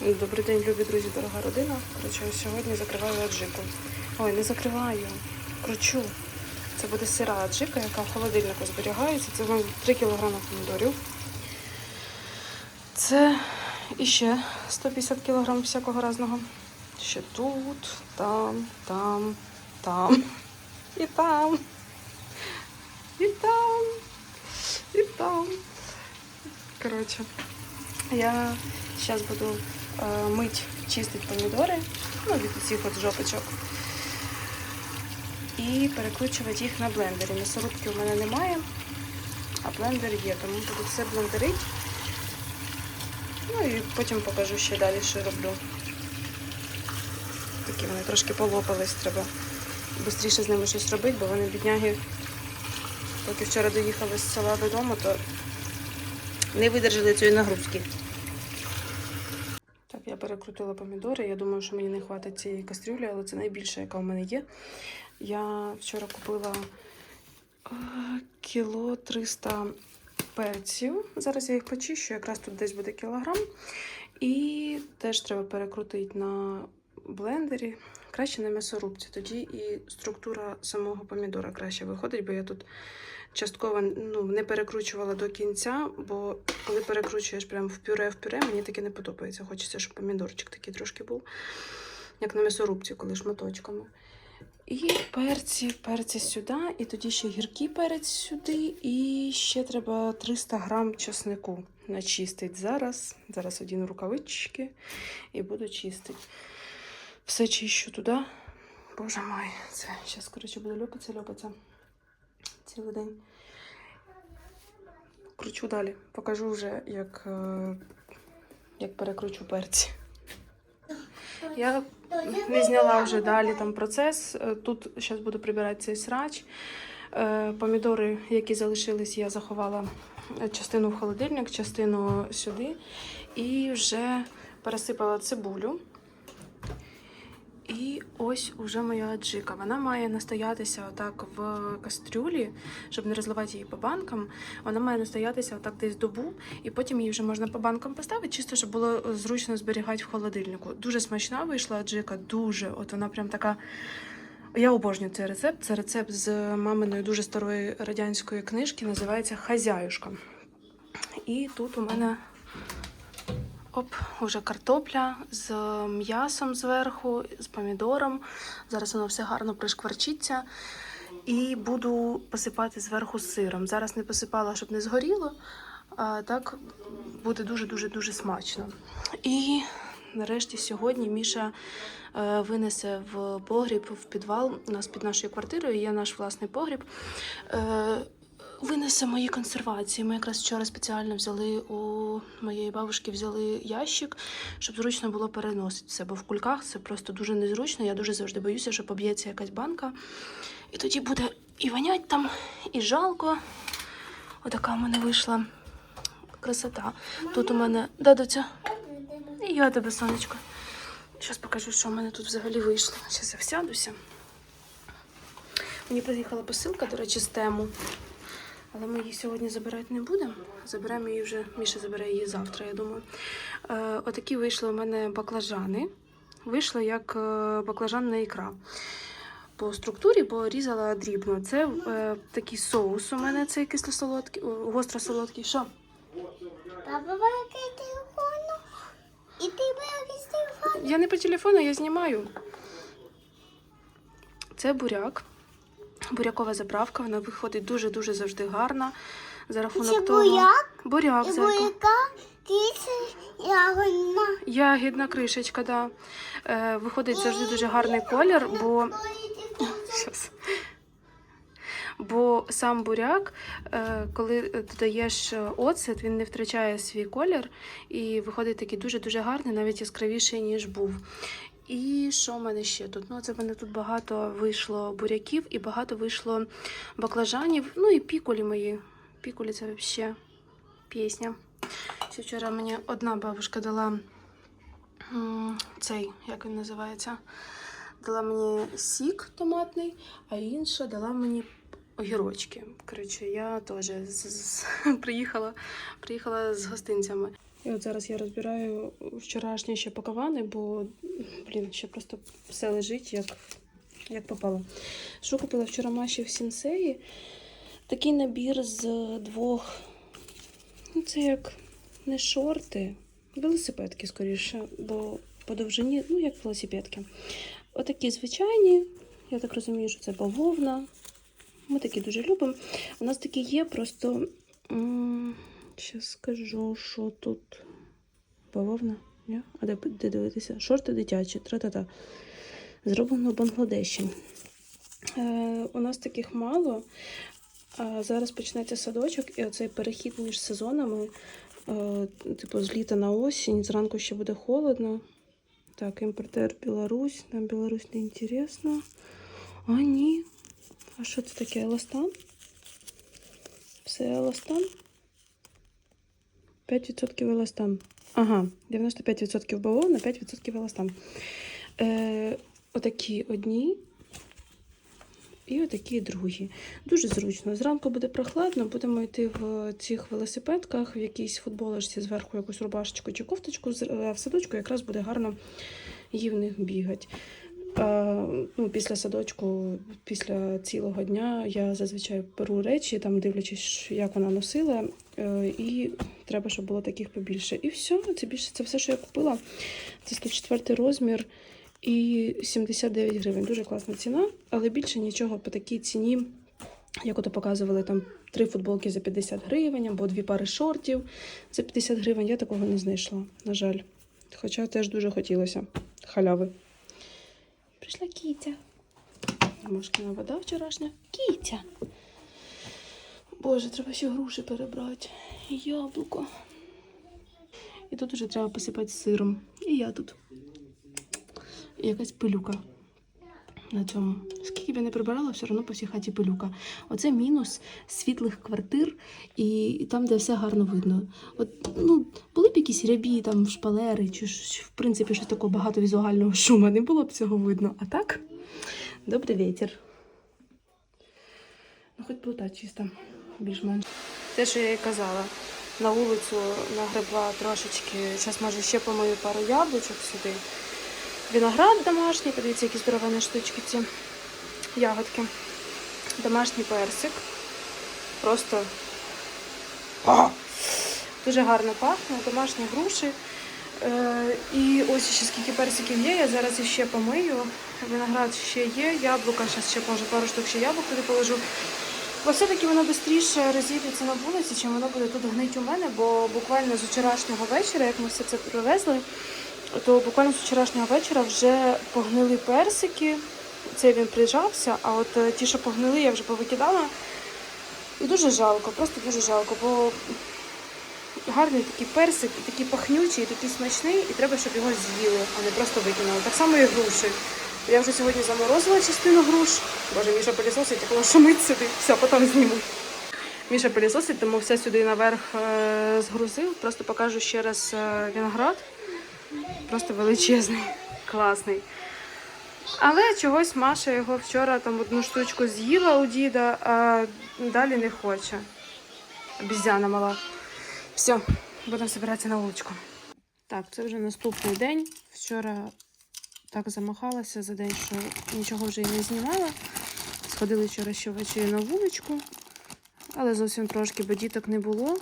Добрий день, любі друзі, дорога родина. Коротше, сьогодні закриваю аджику. Ой, не закриваю, кручу. Це буде сира аджика, яка в холодильнику зберігається. Це вам 3 кг помідорів. Це іще 150 кг всякого разного. Ще тут, там, там, там. І там. І там. І там. Коротше, я зараз буду мить, чистити помідори, ну, від усіх от жопочок. І перекручувати їх на блендері. М'ясорубки у мене немає, а блендер є, тому буду все блендерити. Ну і потім покажу ще далі, що роблю. Такі вони трошки полопались, треба швидше з ними щось робити, бо вони бідняги, поки вчора доїхали з села додому, то не видержали цієї нагрузки. Я помідори. Я думаю, що мені не хватить цієї кастрюлі, але це найбільша, яка в мене є. Я вчора купила е, кіло 300 перців. Зараз я їх почищу, якраз тут десь буде кілограм. І теж треба перекрутити на блендері. Краще на м'ясорубці. Тоді і структура самого помідора краще виходить, бо я тут частково ну, не перекручувала до кінця, бо коли перекручуєш прямо в пюре в пюре, мені таке не подобається. Хочеться, щоб помідорчик такий трошки був, як на м'ясорубці, коли шматочками. І перці, перці сюди, і тоді ще гіркий перець сюди, і ще треба 300 грам чеснику начистити зараз. Зараз одіну рукавички і буду чистити. Все чищу туди. Боже мой, це зараз, коротше, буду льопатися, льопатися цілий день. Кручу далі. Покажу вже, як, е, як перекручу перці. Я не зняла вже далі там процес. Е, Тут зараз буду прибирати цей срач. Е, Помідори, які залишились, я заховала частину в холодильник, частину сюди. І вже пересипала цибулю. І ось уже моя аджика. Вона має настоятися отак в кастрюлі, щоб не розливати її по банкам. Вона має настоятися отак десь добу, і потім її вже можна по банкам поставити, чисто щоб було зручно зберігати в холодильнику. Дуже смачна вийшла аджика, дуже. От вона прям така. Я обожнюю цей рецепт. Це рецепт з маминої дуже старої радянської книжки, називається Хазяюшка. І тут у мене Оп, уже картопля з м'ясом зверху, з помідором. Зараз воно все гарно пришкварчиться. І буду посипати зверху сиром. Зараз не посипала, щоб не згоріло. А так буде дуже-дуже дуже смачно. І нарешті сьогодні Міша е, винесе в погріб в підвал. У нас під нашою квартирою є наш власний погріб. Винесе мої консервації. Ми якраз вчора спеціально взяли у моєї бабушки взяли ящик, щоб зручно було переносити все. Бо в кульках це просто дуже незручно. Я дуже завжди боюся, що поб'ється якась банка. І тоді буде і вонять там, і жалко. Отака в мене вийшла красота. Тут у мене да, доця? І я тебе, сонечко. Зараз покажу, що в мене тут взагалі вийшло. Зараз я всядуся. Мені приїхала посилка, до речі, з тему. Але ми її сьогодні забирати не будемо. Заберемо її вже, Міша забере її завтра, я думаю. Е, отакі вийшли у мене баклажани. Вийшло як е, баклажанна ікра. По структурі порізала дрібно. Це е, такий соус у мене, цей кисло-солодкий, гостро-солодкий. Що? Папа який телефон? І ти якийсь телефон? Я не по телефону, я знімаю. Це буряк. Бурякова заправка, вона виходить дуже-дуже завжди гарна. За рахунок Це того. буряк? Буряк, І зайка. буряка тіся ягодна. Ягідна кришечка, да. Е, виходить завжди дуже гарний колір, бо. Щас. Бо сам буряк, е, коли додаєш оцет, він не втрачає свій колір і виходить такий дуже-дуже гарний, навіть яскравіший, ніж був. І що в мене ще тут? Ну, це в мене тут багато вийшло буряків і багато вийшло баклажанів. Ну і пікулі мої. Пікулі це взагалі пісня. Вчора мені одна бабушка дала цей, як він називається, дала мені сік томатний, а інша дала мені огірочки. Коротше, я теж приїхала, приїхала з гостинцями. І от зараз я розбираю вчорашні ще паковани, бо, блін, ще просто все лежить як, як попало. Що купила вчора Маші в Сінсеї? Такий набір з двох. Ну, це як не шорти, велосипедки скоріше, бо по довжині, ну, як велосипедки. Отакі звичайні. Я так розумію, що це бавовна. Ми такі дуже любимо. У нас такі є, просто. Зараз скажу, що тут. Бавовна? Ні? А де, де дивитися? Шорти дитячі, тра-та-та. Зроблено в Бангладеші. Е, у нас таких мало. А зараз почнеться садочок, і оцей перехід між сезонами, е, типу з літа на осінь, зранку ще буде холодно. Так, імпортер Білорусь. Нам Білорусь не інтересно. А, ні. А що це таке? Еластан? Все еластан? 5% еластан. Ага, 95% бавовна, 5% еластан. Е, отакі одні. І отакі другі. Дуже зручно. Зранку буде прохладно, будемо йти в цих велосипедках, в якійсь футболочці зверху якусь рубашечку чи кофточку, а в садочку якраз буде гарно їй в них бігати. Ну, після садочку, після цілого дня я зазвичай беру речі, там дивлячись, як вона носила, і треба, щоб було таких побільше. І все, це більше це все, що я купила. Це 104 розмір і 79 гривень. Дуже класна ціна, але більше нічого по такій ціні, як ото показували, там три футболки за 50 гривень або дві пари шортів за 50 гривень. Я такого не знайшла, на жаль. Хоча теж дуже хотілося халяви. Прийшла кітя. Машкина вода вчорашня. Кітя. Боже, треба ще груші перебрати. Яблуко. І тут уже треба посипати сиром. І я тут. І якась пилюка на цьому. Скільки б я не прибирала, все одно по всій хаті пилюка. Оце мінус світлих квартир і, там, де все гарно видно. От, ну, були б якісь рябі, там, шпалери, чи в принципі, щось такого багато візуального шуму, не було б цього видно. А так, добрий вітер. Ну, хоч плита чиста, більш-менш. Те, що я і казала, на вулицю нагребла трошечки. Зараз, може, ще помию пару яблучок сюди. Виноград домашній, подивіться, які здоровенні штучки ці ягодки. Домашній персик. Просто а! дуже гарно пахне, домашні груші. Е, і ось ще скільки персиків є, я зараз іще помию. Виноград ще є, яблука, зараз ще може пару штук ще яблук туди положу. Бо все-таки воно швидше розійдеться на вулиці, чим воно буде тут гнить у мене, бо буквально з вчорашнього вечора, як ми все це привезли, то буквально з вчорашнього вечора вже погнили персики. Це він прижався, а от е, ті, що погнили, я вже повикидала. І дуже жалко, просто дуже жалко, бо гарний такий персик, і такий пахнючий, і такий смачний, і треба, щоб його з'їли, а не просто викинули. Так само і груші. Я вже сьогодні заморозила частину груш. Боже, Міша пилісосить, коли шумить сюди. Все, потім зніму. Міша пилісосить, тому все сюди наверх е, згрузив. Просто покажу ще раз е, виноград. Просто величезний, класний. Але чогось Маша його вчора там одну штучку з'їла у діда, а далі не хоче. Обізяна мала. Все, будемо збиратися на вуличку. Так, це вже наступний день. Вчора так замахалася за день, що нічого вже і не знімала. Сходили вчора ще ввечері на вуличку, але зовсім трошки, бо діток не було.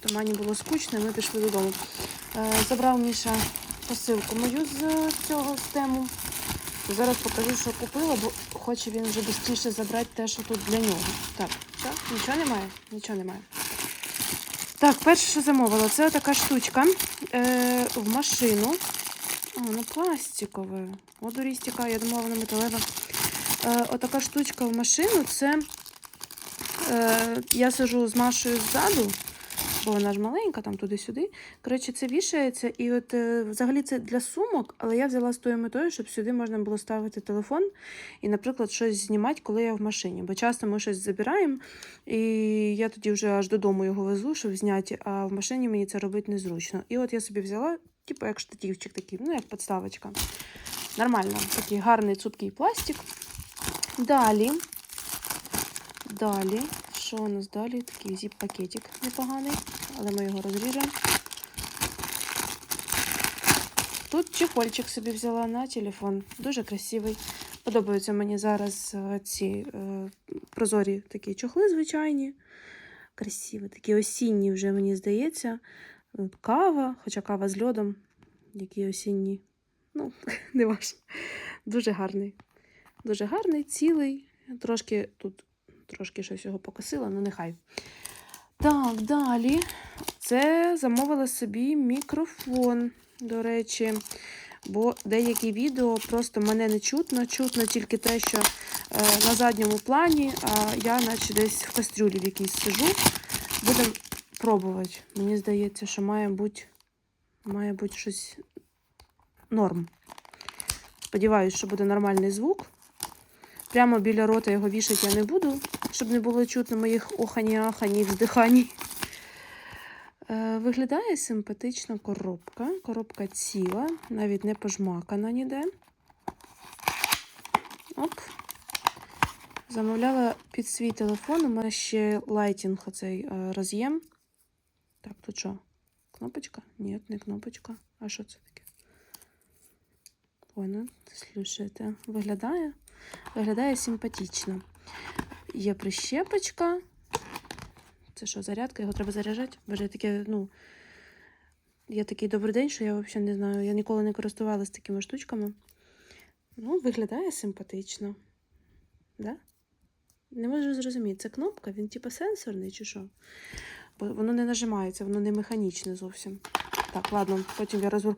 То мені було скучно, і ми пішли додому. Е, Забрав Міша посилку мою з цього стему. Зараз покажу, що купила, бо хоче він вже швидше забрати те, що тут для нього. Так, що? Нічого немає? Нічого немає. Так, перше, що замовила, це така штучка е, в машину. А, воно пластикове. Одурі стікає, я думала, воно металеве. Е, отака штучка в машину. Це е, я сижу з Машою ззаду, бо вона ж маленька, там туди-сюди. Коротше, це вішається, і от е, взагалі це для сумок, але я взяла з тою метою, щоб сюди можна було ставити телефон і, наприклад, щось знімати, коли я в машині. Бо часто ми щось забираємо, і я тоді вже аж додому його везу, щоб зняти, а в машині мені це робити незручно. І от я собі взяла, типу, як штативчик такий, ну як підставочка. Нормально, такий гарний цупкий пластик. Далі. Далі. Що у нас далі? Такий зіп-пакетик непоганий, але ми його розріжемо. тут чехольчик собі взяла на телефон. Дуже красивий. Подобаються мені зараз е, ці е, прозорі такі чохли звичайні. Красиві, такі осінні вже, мені здається. Кава, хоча кава з льодом. Який осінній. Ну, не важко. Дуже гарний. Дуже гарний, цілий. Трошки тут трошки щось його покосила, ну нехай. Так, далі. Це замовила собі мікрофон, до речі. Бо деякі відео просто мене не чутно, чутно тільки те, що е, на задньому плані, а я наче десь в кастрюлі в якійсь сижу. Будемо пробувати. Мені здається, що має бути, має бути щось норм. Сподіваюсь, що буде нормальний звук. Прямо біля рота його вішати я не буду, щоб не було чутно моїх охані, ахані, вздихані. Е, Виглядає симпатична коробка. Коробка ціла, навіть не пожмакана ніде. Оп. Замовляла під свій телефон. У мене ще лайтінг оцей е, роз'єм. Так, тут що? Кнопочка? Ні, не кнопочка. А що це таке? Ой, ну, слушайте. Виглядає? Виглядає симпатично. Є прищепочка. Це що, зарядка? Його треба заряджати? Боже, таке, ну. Я такий добрий день, що я взагалі не знаю. Я ніколи не користувалася такими штучками. Ну, виглядає симпатично. Да? Не можу зрозуміти, це кнопка, він типу сенсорний чи що? Воно не нажимається, воно не механічне зовсім. Так, ладно, потім я розберу.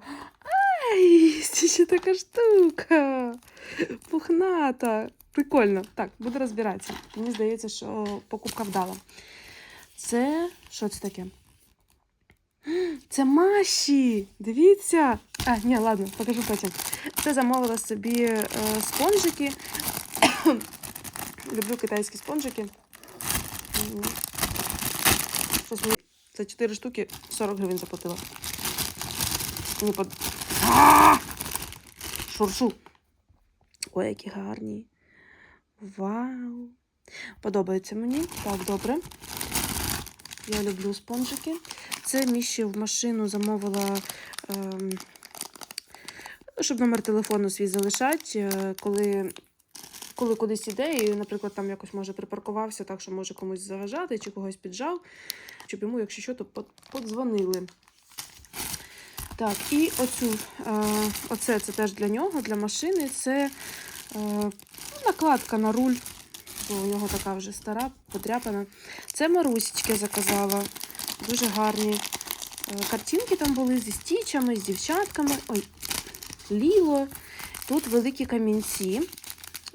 Ай, ще така штука. Пухната. Прикольно. Так, буду розбиратися. Мені здається, що покупка вдала. Це. Що це таке? Це Маші! Дивіться! А, ні, ладно, покажу потім. Це замовила собі е, спонжики. Люблю китайські спонжики. За 4 штуки 40 гривень заплатила. Мені под... Шуршу. Ой, які гарні. Вау. Подобається мені. Так, добре. Я люблю спонжики. Це Міші в машину замовила, ем, щоб номер телефону свій залишати, е, коли, коли кудись іде, і, наприклад, там якось може припаркувався, так що може комусь заважати чи когось піджав, щоб йому, якщо що, то подзвонили. Так, і оцю, е, оце це теж для нього, для машини. Це е, накладка на руль, бо у нього така вже стара, подряпана. Це Марусічки заказала. Дуже гарні е, картинки там були зі стічами, з дівчатками. Ой, ліло. Тут великі камінці.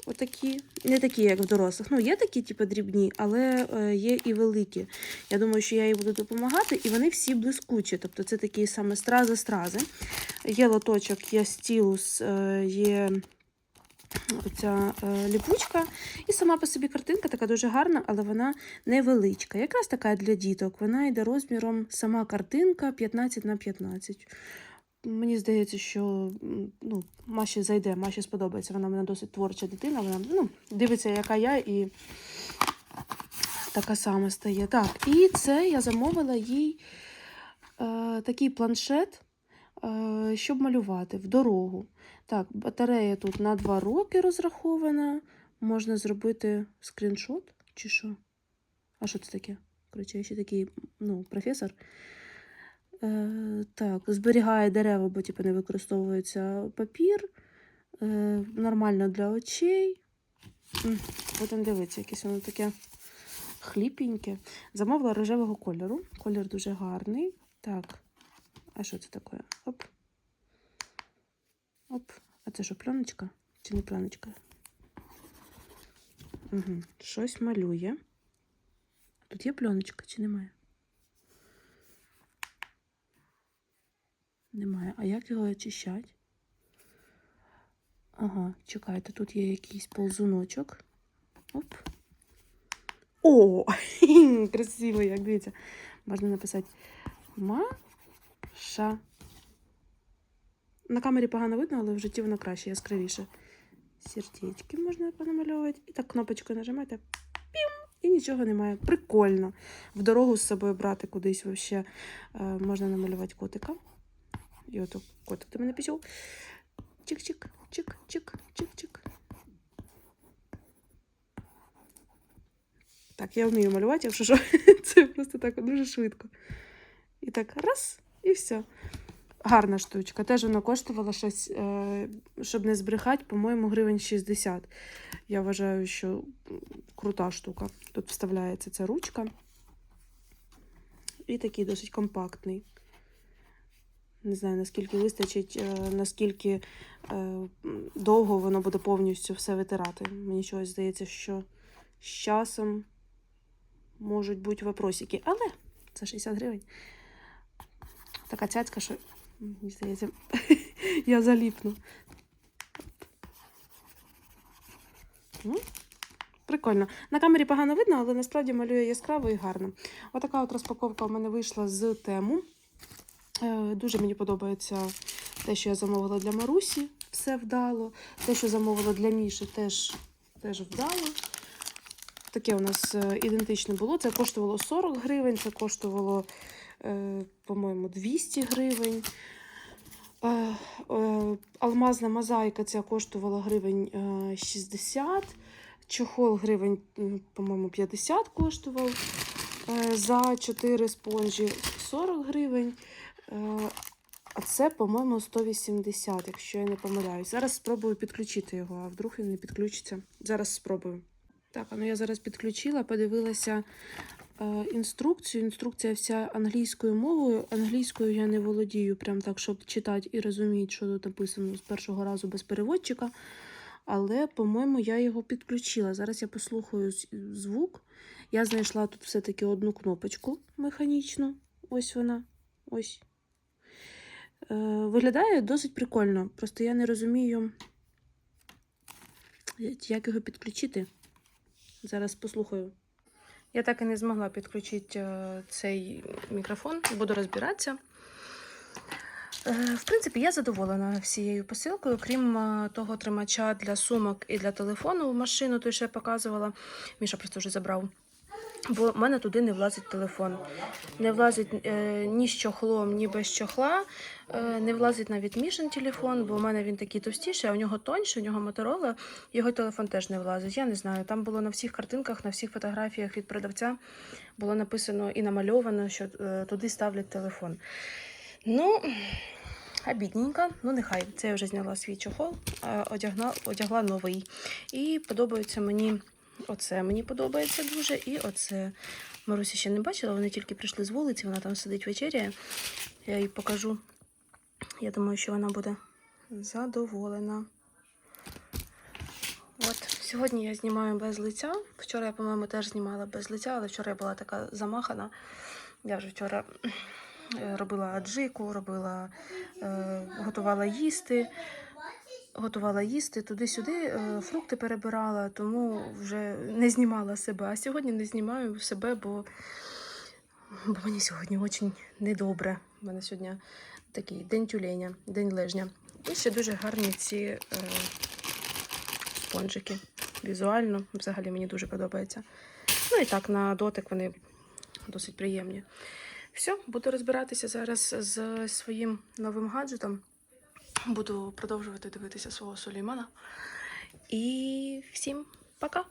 Отакі, не такі, як в дорослих. Ну, є такі, типу, дрібні, але е, є і великі. Я думаю, що я їй буду допомагати, і вони всі блискучі. Тобто це такі саме стрази-стрази. Є лоточок, є стілус, е, є оця е, ліпучка. І сама по собі картинка така дуже гарна, але вона невеличка. Якраз така для діток. Вона йде розміром сама картинка 15 на 15. Мені здається, що ну, Маші зайде, Маші сподобається. Вона мене досить творча дитина. Вона ну, дивиться, яка я, і така сама стає. Так, і це я замовила їй е, такий планшет, е, щоб малювати в дорогу. Так, батарея тут на 2 роки розрахована. Можна зробити скріншот чи що? А що це таке? Коротше, я ще такий ну, професор. Е, так, зберігає дерева, бо типу, не використовується папір. Е, нормально для очей. Будемо дивитися, якесь воно таке хліпеньке. Замовила рожевого кольору. Колір дуже гарний. Так, а що це таке? Оп. Оп. А це що, пленочка? Чи не пленочка? Угу. Щось малює. Тут є пленочка чи немає? Немає. А як його очищати? Ага, чекайте, тут є якийсь ползуночок. Оп. О! Красиво, як дивіться. Можна написати Маша. На камері погано видно, але в житті воно краще, яскравіше. Сердечки можна понамальовувати. І так кнопочкою нажимаєте. Пім! І нічого немає. Прикольно. В дорогу з собою брати кудись вообще е, можна намалювати котика. І ото котик ти мене пішов. Чик-чик, чик, чик, чик, чик. Так, я вмію малювати, якщо що. Це просто так дуже швидко. І так, раз, і все. Гарна штучка. Теж вона коштувала щось, е, щоб не збрехати, по-моєму, гривень 60. Я вважаю, що крута штука. Тут вставляється ця ручка. І такий досить компактний. Не знаю, наскільки вистачить, е, наскільки е, довго воно буде повністю все витирати. Мені чогось здається, що з часом можуть бути вопросики. Але це 60 гривень. Така цяцька, що мені здається, я заліпну. Ну, Прикольно. На камері погано видно, але насправді малює яскраво і гарно. Отака от розпаковка у мене вийшла з тему. Е, Дуже мені подобається те, що я замовила для Марусі, все вдало. Те, що замовила для Міші, теж, теж вдало. Таке у нас е, ідентичне було. Це коштувало 40 гривень, це коштувало, е, по-моєму, 200 гривень. Алмазна мозаїка ця коштувала гривень е, 60. Чохол гривень, по-моєму, 50 коштував. За 4 спонжі 40 гривень. Е, А це, по-моєму, 180, якщо я не помиляюсь. Зараз спробую підключити його, а вдруг він не підключиться. Зараз спробую. Так, ну я зараз підключила, подивилася е, інструкцію. Інструкція вся англійською мовою. Англійською я не володію, прям так, щоб читати і розуміти, що тут написано з першого разу без переводчика. Але, по-моєму, я його підключила. Зараз я послухаю звук. Я знайшла тут все-таки одну кнопочку механічну. Ось вона. Ось. Е, виглядає досить прикольно. Просто я не розумію, як його підключити. Зараз послухаю. Я так і не змогла підключити е, цей мікрофон, буду розбиратися. Е, В принципі, я задоволена всією посилкою, крім того тримача для сумок і для телефону в машину, той, що я показувала. Міша просто вже забрав. Бо в мене туди не влазить телефон. Не влазить е, ні з чохлом, ні без чохла. Е, не влазить навіть Мішин телефон, бо в мене він такий товстіший, а у нього тоньше, у нього моторола. Його телефон теж не влазить. Я не знаю. Там було на всіх картинках, на всіх фотографіях від продавця було написано і намальовано, що е, туди ставлять телефон. Ну, обідненько, ну нехай. Це я вже зняла свій чохол, а одягна, одягла новий. І подобається мені оце. Мені подобається дуже. І оце. Марусі ще не бачила, вони тільки прийшли з вулиці, вона там сидить вечеряє. Я їй покажу. Я думаю, що вона буде задоволена. От, сьогодні я знімаю без лиця. Вчора я, по-моєму, теж знімала без лиця, але вчора я була така замахана. Я вже вчора е, робила аджику, робила, е, готувала їсти. Готувала їсти туди-сюди, е, фрукти перебирала, тому вже не знімала себе. А сьогодні не знімаю себе, бо, бо мені сьогодні дуже недобре. У мене сьогодні такий день тюленя, день лежня. І ще дуже гарні ці е, спонжики. Візуально, взагалі мені дуже подобається. Ну і так, на дотик вони досить приємні. Все, буду розбиратися зараз з своїм новим гаджетом. Буду продовжувати дивитися свого Сулеймана. І всім пока!